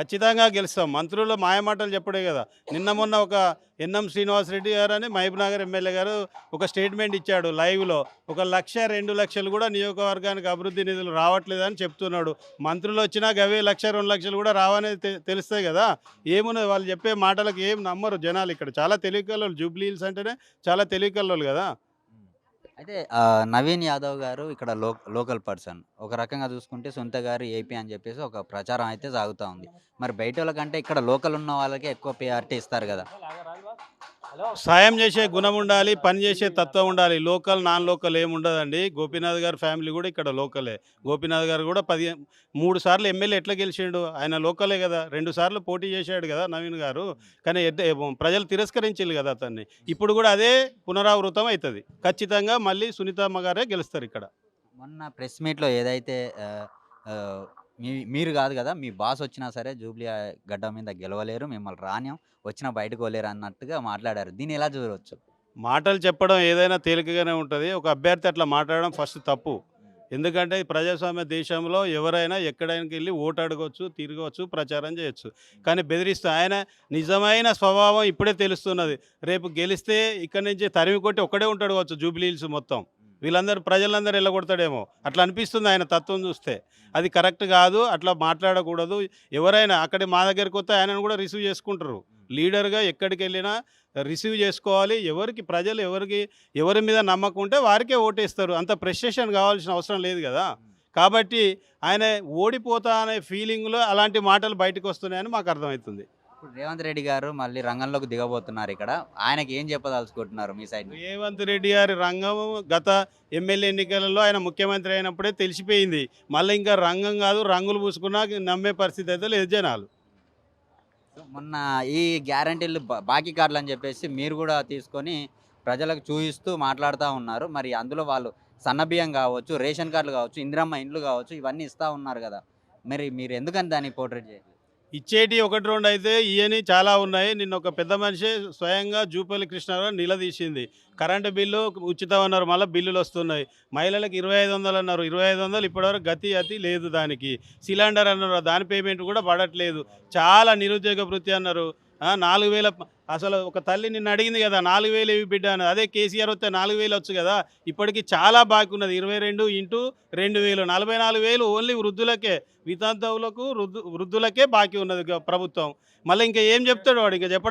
ఖచ్చితంగా గెలుస్తాం. మంత్రులు మాయమాటలు చెప్పడే కదా. నిన్న మొన్న ఒక ఎన్ఎం శ్రీనివాసరెడ్డి గారు అని మహబూబ్నగర్ ఎమ్మెల్యే గారు ఒక స్టేట్మెంట్ ఇచ్చాడు లైవ్లో. ఒక లక్ష రెండు లక్షలు కూడా నియోజకవర్గానికి అభివృద్ధి నిధులు రావట్లేదని చెప్తున్నాడు. మంత్రులు వచ్చినా గవే లక్ష రెండు లక్షలు కూడా రావనేది తె- తెలుస్తాయి కదా. ఏమున్నది? వాళ్ళు చెప్పే మాటలకు ఏం నమ్మరు జనాలు ఇక్కడ. చాలా తెలివికల్లోళ్ళు జూబ్లీ హిల్స్ అంటేనే చాలా తెలివికల్లోళ్ళు కదా. అయితే నవీన్ యాదవ్ గారు ఇక్కడ లో లోకల్ పర్సన్. ఒక రకంగా చూసుకుంటే సొంత గారు ఏపీ అని చెప్పేసి ఒక ప్రచారం అయితే సాగుతూ ఉంది. మరి బయట వాళ్ళకంటే ఇక్కడ లోకల్ ఉన్న వాళ్ళకే ఎక్కువ ప్రియారిటీ ఇస్తారు కదా. సాయం చేసే గుణం ఉండాలి పని చేసే తత్వం ఉండాలి. లోకల్ నాన్ లోకల్ ఏమి ఉండదండి. గోపీనాథ్ గారి ఫ్యామిలీ కూడా ఇక్కడ లోకలే. గోపీనాథ్ గారు కూడా పది మూడు సార్లు ఎమ్మెల్యే ఎట్లా గెలిచిండు? ఆయన లోకలే కదా. రెండు సార్లు పోటీ చేశాడు కదా నవీన్ గారు. కానీ ప్రజలు తిరస్కరించారు కదా అతన్ని. ఇప్పుడు కూడా అదే పునరావృతం అవుతుంది ఖచ్చితంగా మళ్ళీ సునీతమ్మ గారే గెలుస్తారు ఇక్కడ. మొన్న ప్రెస్ మీట్లో ఏదైతే మీ మీరు కాదు కదా మీ బాస్ వచ్చినా సరే జూబ్లీ గడ్డ మీద గెలవలేరు మిమ్మల్ని రానియం వచ్చినా బయటకు పోలేరు అన్నట్టుగా మాట్లాడారు. దీన్ని ఎలా చూడవచ్చు మాటలు చెప్పడం ఏదైనా తేలికగానే ఉంటుంది. ఒక అభ్యర్థి అట్లా మాట్లాడడం ఫస్ట్ తప్పు. ఎందుకంటే ప్రజాస్వామ్య దేశంలో ఎవరైనా ఎక్కడైనా వెళ్ళి ఓటు అడగవచ్చు తిరగవచ్చు ప్రచారం చేయొచ్చు. కానీ బెదిరిస్తూ ఆయన నిజమైన స్వభావం ఇప్పుడే తెలుస్తున్నది. రేపు గెలిస్తే ఇక్కడి నుంచి తరిమి కొట్టి ఒక్కడే ఉంటాడు కావచ్చు జూబ్లీ హిల్స్ మొత్తం. వీళ్ళందరూ ప్రజలందరూ వెళ్ళగొడతాడేమో అట్లా అనిపిస్తుంది ఆయన తత్వం చూస్తే. అది కరెక్ట్ కాదు అట్లా మాట్లాడకూడదు. ఎవరైనా అక్కడ మా దగ్గరికి వస్తే ఆయనను కూడా రిసీవ్ చేసుకుంటారు. లీడర్గా ఎక్కడికి వెళ్ళినా రిసీవ్ చేసుకోవాలి. ఎవరికి ప్రజలు ఎవరికి ఎవరి మీద నమ్మకం ఉంటే వారికే ఓటేస్తారు. అంత ప్రెస్టేషన్ కావాల్సిన అవసరం లేదు కదా. కాబట్టి ఆయన ఓడిపోతా అనే ఫీలింగ్లో అలాంటి మాటలు బయటకు వస్తున్నాయని మాకు అర్థమవుతుంది. ఇప్పుడు రేవంత్ రెడ్డి గారు మళ్ళీ రంగంలోకి దిగబోతున్నారు ఇక్కడ. ఆయనకి ఏం చెప్పదలుచుకుంటున్నారు మీ సైడ్? రేవంత్ రెడ్డి గారి రంగం గత ఎమ్మెల్యే ఎన్నికలలో ఆయన ముఖ్యమంత్రి అయినప్పుడే తెలిసిపోయింది. మళ్ళీ ఇంకా రంగం కాదు రంగులు పూసుకున్నా నమ్మే పరిస్థితి అయితే లేదు జనాలు. మొన్న ఈ గ్యారంటీలు బాకీ కార్డులు అని చెప్పేసి మీరు కూడా తీసుకొని ప్రజలకు చూపిస్తూ మాట్లాడుతూ ఉన్నారు. మరి అందులో వాళ్ళు సన్నబియ్యం కావచ్చు రేషన్ కార్డులు కావచ్చు ఇందిరమ్మ ఇండ్లు కావచ్చు ఇవన్నీ ఇస్తూ ఉన్నారు కదా. మరి మీరు ఎందుకని దాన్ని పోర్ట్రేట్ చేయలేదు ఇచ్చేటి ఒకటి రెండు అయితే ఇవని చాలా ఉన్నాయి. నిన్న ఒక పెద్ద మనిషి స్వయంగా జూపల్లి కృష్ణారావు నిలదీసింది. కరెంటు బిల్లు ఉచితం అన్నారు మళ్ళీ బిల్లులు వస్తున్నాయి. మహిళలకు ఇరవై ఐదు వందలు అన్నారు. ఇరవై ఐదు వందలు ఇప్పటివరకు గతి అతి లేదు దానికి. సిలిండర్ అన్నారు. దాని పేమెంట్ కూడా పడట్లేదు. చాలా నిరుద్యోగ వృత్తి అన్నారు. నాలుగు వేల అసలు ఒక తల్లి నిన్ను అడిగింది కదా నాలుగు వేలు ఇవి బిడ్డ అని అదే కేసీఆర్ వస్తే నాలుగు వేలు వచ్చు కదా ఇప్పటికి చాలా బాకీ ఉన్నది. ఇరవై రెండు ఇంటూ రెండు వేలు. నలభై నాలుగు వేలు ఓన్లీ వృద్ధులకే వితంతువులకు వృద్ధు వృద్ధులకే బాకీ ఉన్నది ప్రభుత్వం. మళ్ళీ ఇంకా ఏం చెప్తాడు వాడు? ఇంకా చెప్పడం